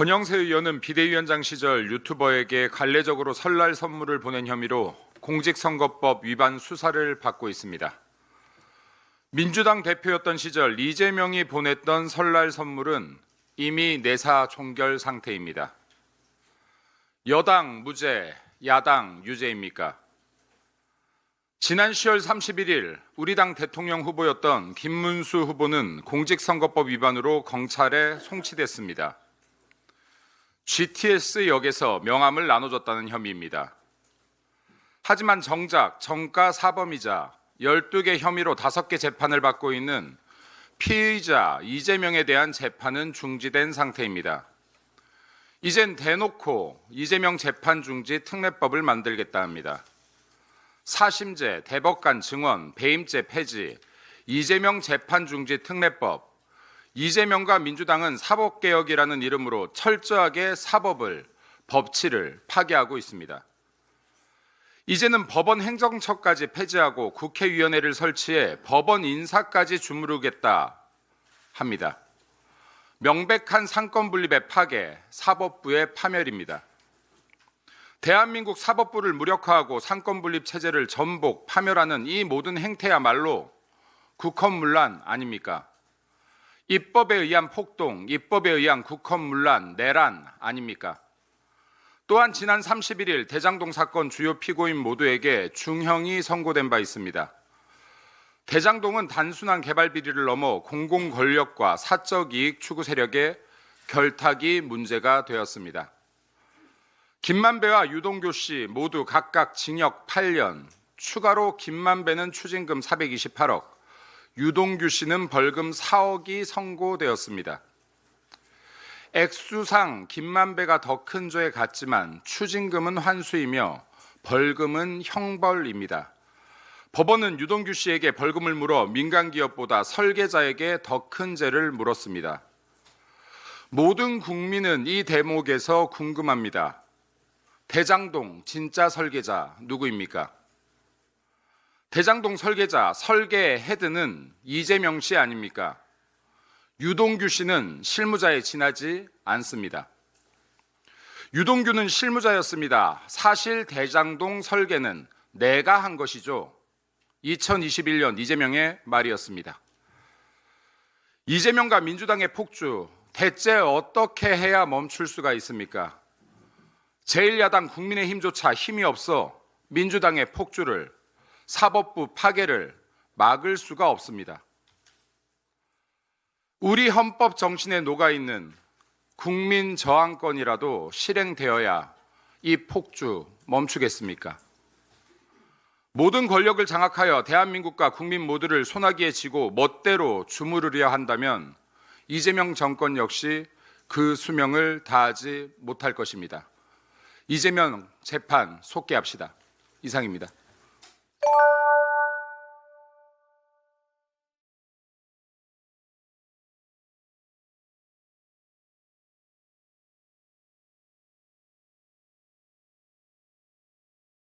권영세 의원은 비대위원장 시절 유튜버에게 관례적으로 설날 선물을 보낸 혐의로 공직선거법 위반 수사를 받고 있습니다. 민주당 대표였던 시절 이재명이 보냈던 설날 선물은 이미 내사 종결 상태입니다. 여당 무죄, 야당 유죄입니까? 지난 10월 31일 우리 당 대통령 후보였던 김문수 후보는 공직선거법 위반으로 검찰에 송치됐습니다. GTS 역에서 명함을 나눠줬다는 혐의입니다. 하지만 정작 정가 사범이자 12개 혐의로 5개 재판을 받고 있는 피의자 이재명에 대한 재판은 중지된 상태입니다. 이젠 대놓고 이재명 재판 중지 특례법을 만들겠다 합니다. 사심제, 대법관 증언, 배임죄 폐지, 이재명 재판 중지 특례법, 이재명과 민주당은 사법개혁이라는 이름으로 철저하게 사법을, 법치를 파괴하고 있습니다. 이제는 법원 행정처까지 폐지하고 국회위원회를 설치해 법원 인사까지 주무르겠다 합니다. 명백한 상권 분립의 파괴, 사법부의 파멸입니다. 대한민국 사법부를 무력화하고 상권 분립 체제를 전복 파멸하는 이 모든 행태야말로 국헌문란 아닙니까? 입법에 의한 폭동, 입법에 의한 국헌문란, 내란 아닙니까? 또한 지난 31일 대장동 사건 주요 피고인 모두에게 중형이 선고된 바 있습니다. 대장동은 단순한 개발 비리를 넘어 공공 권력과 사적 이익 추구 세력의 결탁이 문제가 되었습니다. 김만배와 유동규 씨 모두 각각 징역 8년, 추가로 김만배는 추징금 428억, 유동규 씨는 벌금 4억이 선고되었습니다. 액수상 김만배가 더 큰 죄에 같지만 추징금은 환수이며 벌금은 형벌입니다. 법원은 유동규 씨에게 벌금을 물어 민간 기업보다 설계자에게 더 큰 죄를 물었습니다. 모든 국민은 이 대목에서 궁금합니다. 대장동 진짜 설계자 누구입니까? 대장동 설계자 설계 헤드는 이재명 씨 아닙니까? 유동규 씨는 실무자에 지나지 않습니다. 유동규는 실무자였습니다. 사실 대장동 설계는 내가 한 것이죠. 2021년 이재명의 말이었습니다. 이재명과 민주당의 폭주 대체 어떻게 해야 멈출 수가 있습니까? 제1야당 국민의힘조차 힘이 없어 민주당의 폭주를 사법부 파괴를 막을 수가 없습니다. 우리 헌법 정신에 녹아 있는 국민 저항권이라도 실행되어야 이 폭주 멈추겠습니까? 모든 권력을 장악하여 대한민국과 국민 모두를 소나기에 지고 멋대로 주무르려 한다면 이재명 정권 역시 그 수명을 다하지 못할 것입니다. 이재명 재판 속개합시다. 이상입니다.